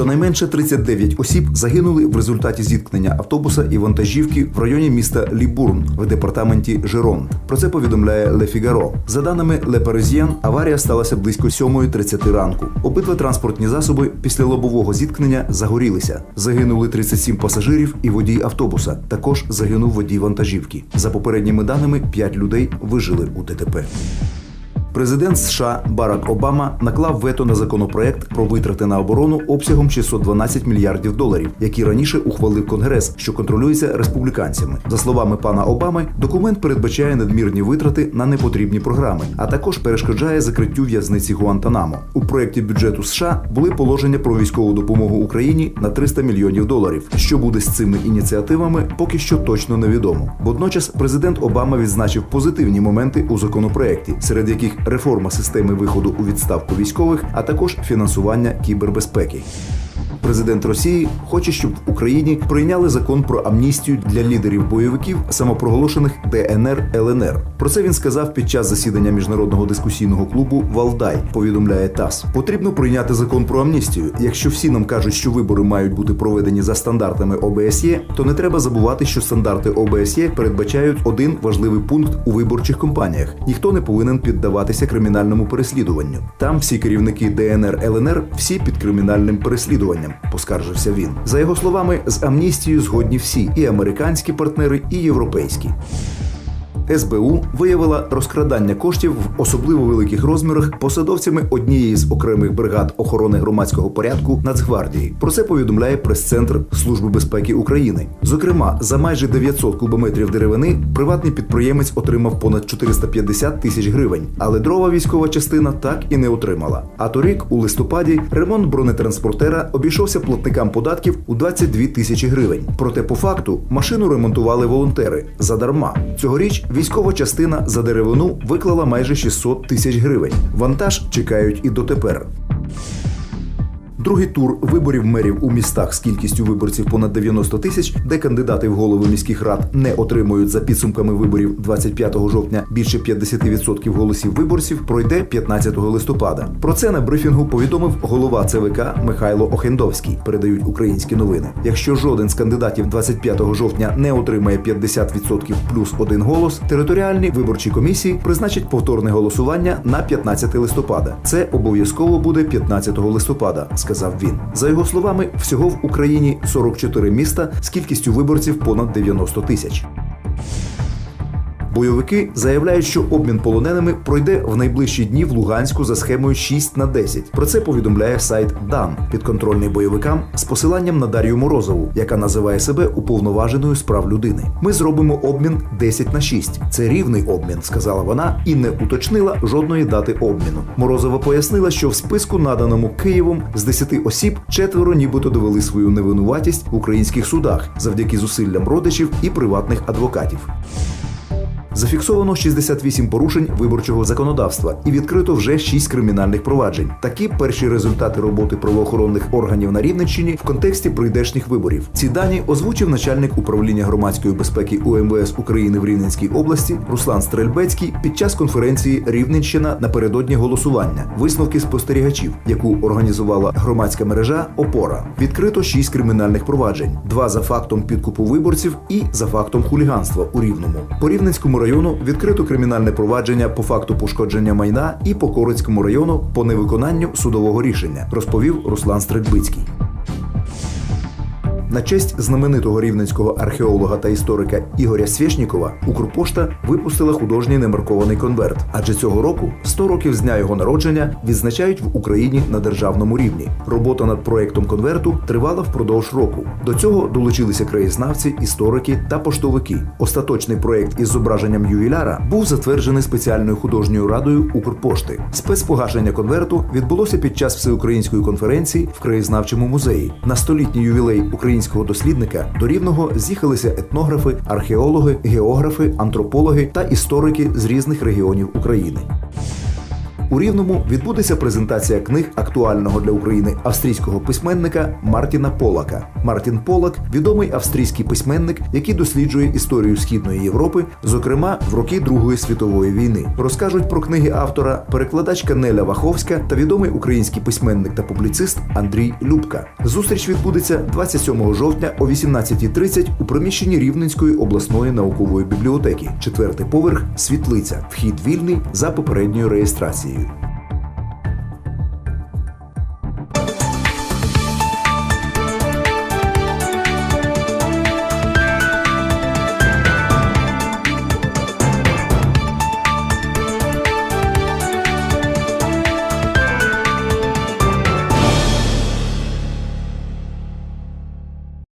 Щонайменше 39 осіб загинули в результаті зіткнення автобуса і вантажівки в районі міста Лібурн в департаменті Жерон. Про це повідомляє Le Figaro. За даними Le Parisien, аварія сталася близько 7.30 ранку. Обидва транспортні засоби після лобового зіткнення загорілися. Загинули 37 пасажирів і водій автобуса. Також загинув водій вантажівки. За попередніми даними, 5 людей вижили у ДТП. Президент США Барак Обама наклав вето на законопроект про витрати на оборону обсягом 612 мільярдів доларів, який раніше ухвалив Конгрес, що контролюється республіканцями. За словами пана Обами, документ передбачає надмірні витрати на непотрібні програми, а також перешкоджає закриттю в'язниці Гуантанамо. У проєкті бюджету США були положення про військову допомогу Україні на 300 мільйонів доларів. Що буде з цими ініціативами, поки що точно невідомо. Водночас президент Обама відзначив позитивні моменти у законопроекті, серед яких реформа системи виходу у відставку військових, а також фінансування кібербезпеки. Президент Росії хоче, щоб в Україні прийняли закон про амністію для лідерів бойовиків, самопроголошених ДНР ЛНР. Про це він сказав під час засідання міжнародного дискусійного клубу Валдай. Повідомляє ТАСС. Потрібно прийняти закон про амністію. Якщо всі нам кажуть, що вибори мають бути проведені за стандартами ОБСЄ, то не треба забувати, що стандарти ОБСЄ передбачають один важливий пункт у виборчих кампаніях: ніхто не повинен піддаватися кримінальному переслідуванню. Там всі керівники ДНР ЛНР всі під кримінальним переслідуванням поскаржився він. За його словами, з амністією згодні всі і американські партнери, і європейські. СБУ виявила розкрадання коштів в особливо великих розмірах посадовцями однієї з окремих бригад охорони громадського порядку Нацгвардії. Про це повідомляє прес-центр Служби безпеки України. Зокрема, за майже 900 кубометрів деревини приватний підприємець отримав понад 450 тисяч гривень, але дрова військова частина так і не отримала. А торік, у листопаді, ремонт бронетранспортера обійшовся платникам податків у 22 тисячі гривень. Проте, по факту, машину ремонтували волонтери задарма. Цьогоріч військова частина за деревину виклала майже 600 тисяч гривень. Вантаж чекають і дотепер. Другий тур виборів мерів у містах з кількістю виборців понад 90 тисяч, де кандидати в голови міських рад не отримують за підсумками виборів 25 жовтня більше 50% голосів виборців, пройде 15 листопада. Про це на брифінгу повідомив голова ЦВК Михайло Охендовський. Передають українські новини. Якщо жоден з кандидатів 25 жовтня не отримає 50% плюс один голос, територіальні виборчі комісії призначать повторне голосування на 15 листопада. Це обов'язково буде 15 листопада сказав він. За його словами, всього в Україні 44 міста з кількістю виборців понад 90 тисяч. Бойовики заявляють, що обмін полоненими пройде в найближчі дні в Луганську за схемою 6 на 10. Про це повідомляє сайт Дан, підконтрольний бойовикам з посиланням на Дар'ю Морозову, яка називає себе уповноваженою з прав людини. Ми зробимо обмін 10 на 6. Це рівний обмін, сказала вона, і не уточнила жодної дати обміну. Морозова пояснила, що в списку, наданому Києвом, з 10 осіб четверо нібито довели свою невинуватість в українських судах завдяки зусиллям родичів і приватних адвокатів. Зафіксовано 68 порушень виборчого законодавства і відкрито вже 6 кримінальних проваджень. Такі перші результати роботи правоохоронних органів на Рівненщині в контексті прийдешніх виборів. Ці дані озвучив начальник управління громадської безпеки УМВС України в Рівненській області Руслан Стрельбецький під час конференції Рівненщина напередодні голосування. Висновки спостерігачів, яку організувала громадська мережа Опора. Відкрито 6 кримінальних проваджень: два за фактом підкупу виборців і за фактом хуліганства у Рівному. По Рівненському району відкрито кримінальне провадження по факту пошкодження майна і по Корицькому району по невиконанню судового рішення, розповів Руслан Стрельбицький. На честь знаменитого рівненського археолога та історика Ігоря Свєшнікова Укрпошта випустила художній немаркований конверт. Адже цього року 100 років з дня його народження відзначають в Україні на державному рівні. Робота над проектом конверту тривала впродовж року. До цього долучилися краєзнавці, історики та поштовики. Остаточний проект із зображенням ювіляра був затверджений спеціальною художньою радою Укрпошти. Спецпогашення конверту відбулося під час всеукраїнської конференції в краєзнавчому музеї. На столітній ювілей українського дослідника до рівного з'їхалися етнографи, археологи, географи, антропологи та історики з різних регіонів України. У Рівному відбудеться презентація книг актуального для України австрійського письменника Мартіна Полака. Мартін Полак відомий австрійський письменник, який досліджує історію східної Європи, зокрема в роки Другої світової війни. Розкажуть про книги автора перекладачка Неля Ваховська та відомий український письменник та публіцист Андрій Любка. Зустріч відбудеться 27 жовтня о 18.30 у приміщенні Рівненської обласної наукової бібліотеки. Четвертий поверх світлиця. Вхід вільний за попередньою реєстрацією. you.